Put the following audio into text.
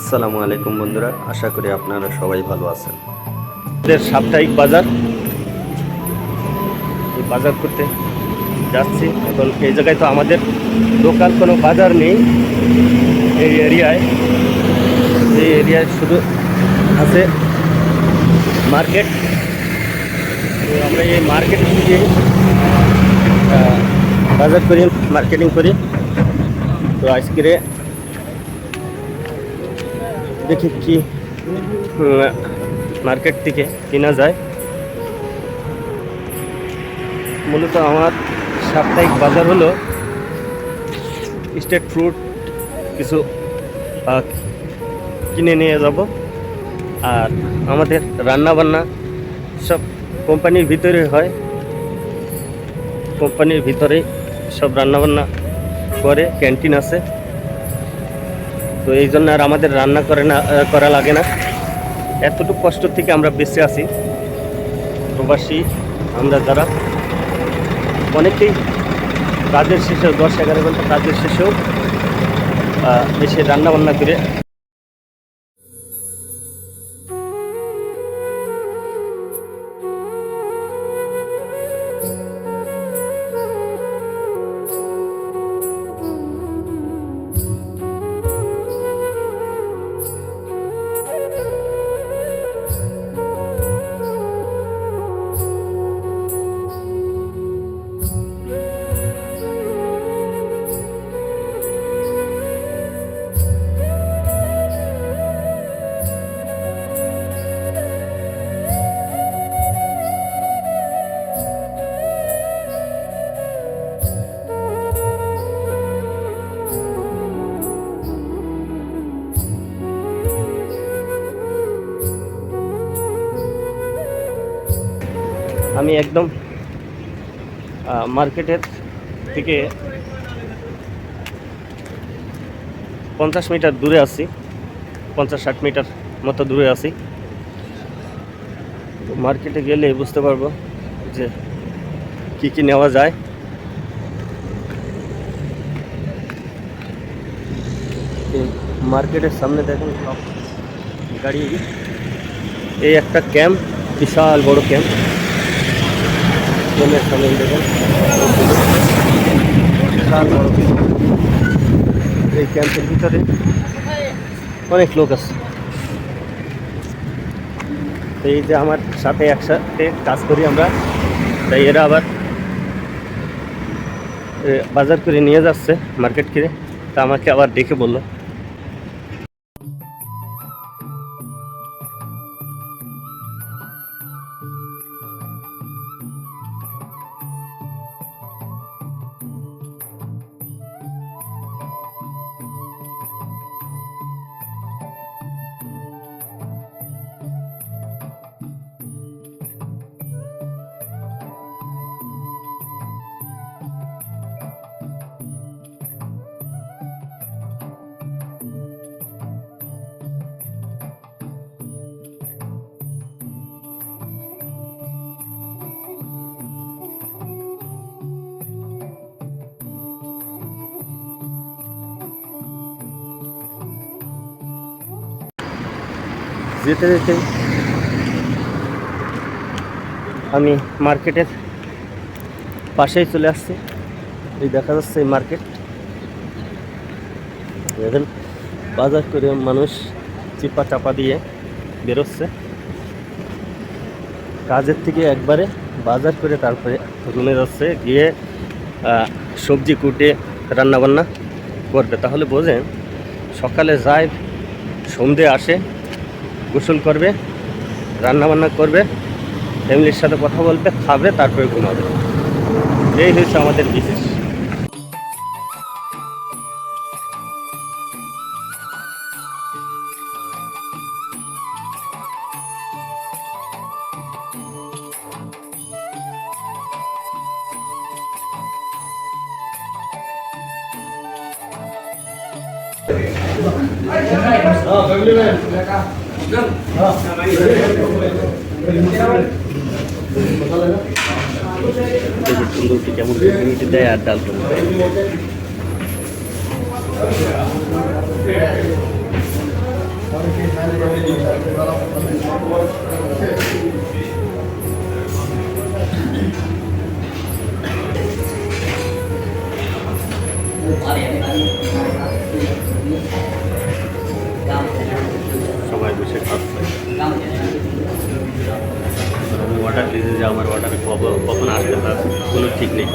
আসসালামু আলাইকুম বন্ধুরা, আশা করি আপনারা সবাই ভালো আছেন। সাপ্তাহিক বাজার। এই বাজার করতে যাচ্ছি। এখন এই জায়গায় তো আমাদের লোকাল কোনো বাজার নেই এই এরিয়ায়। এই এরিয়ায় শুধু আছে মার্কেট। তো আমরা এই মার্কেট থেকে বাজার করি, মার্কেটিং করি। তো আজকে দেখি কি মার্কেট থেকে কেনা যায়। মূলত আমার সাপ্তাহিক বাজার হলো স্টেট ফ্রুট কিছু কিনে নিয়ে যাব। আর আমাদের রান্না বান্না সব কোম্পানির ভিতরে হয়। কোম্পানির ভিতরে সব রান্না বান্না করে, ক্যান্টিন আছে। তো এই জন্য আর আমাদের রান্না করে না করা লাগে না। এতটুকু কষ্ট থেকে আমরা বেঁচে আছি। প্রবাসী, আমরা যারা, অনেকেই কাজের শেষেও, দশ এগারো ঘণ্টা কাজের শেষেও এসে রান্না বান্না করে আমি একদম মার্কেটের থেকে পঞ্চাশ মিটার দূরে আছি, পঞ্চাশ ষাট মিটার মতো দূরে আছি। তো মার্কেটে গেলে বুঝতে পারব যে কি কি নেওয়া যায়। মার্কেটের সামনে দেখেন সব গাড়ি। এই একটা ক্যাম্প, বিশাল বড় ক্যাম্প। এই ক্যাম্পের ভিতরে অনেক লোক আছে। এই যে আমার সাথে একসাথে কাজ করি আমরা, তাই এরা আবার বাজার করে নিয়ে যাচ্ছে, মার্কেট করে তা আমাকে আবার ডেকে বলল। যেতে যেতে আমি মার্কেটের পাশেই চলে আসছি। এই দেখা যাচ্ছে এই মার্কেট। দেখেন, বাজার করে মানুষ চিপা চাপা দিয়ে বেরোচ্ছে। কাজের থেকে একবারে বাজার করে তারপরে রুমে যাচ্ছে, গিয়ে সবজি কুটে রান্নাবান্না করবে। তাহলে বোঝেন, সকালে যায়, সন্ধে আসে গোসল করবে, রান্নাবান্না করবে, ফ্যামিলির সাথে কথা বলবে, খাবে, তারপরে ঘুমাবে। এই হচ্ছে আমাদের বিশেষ। দেখুন সুন্দরটি কেমন দেয় আর ডাল কেমন যে আমার অর্ডার কখন আসবে তার কোনো ঠিক নেই।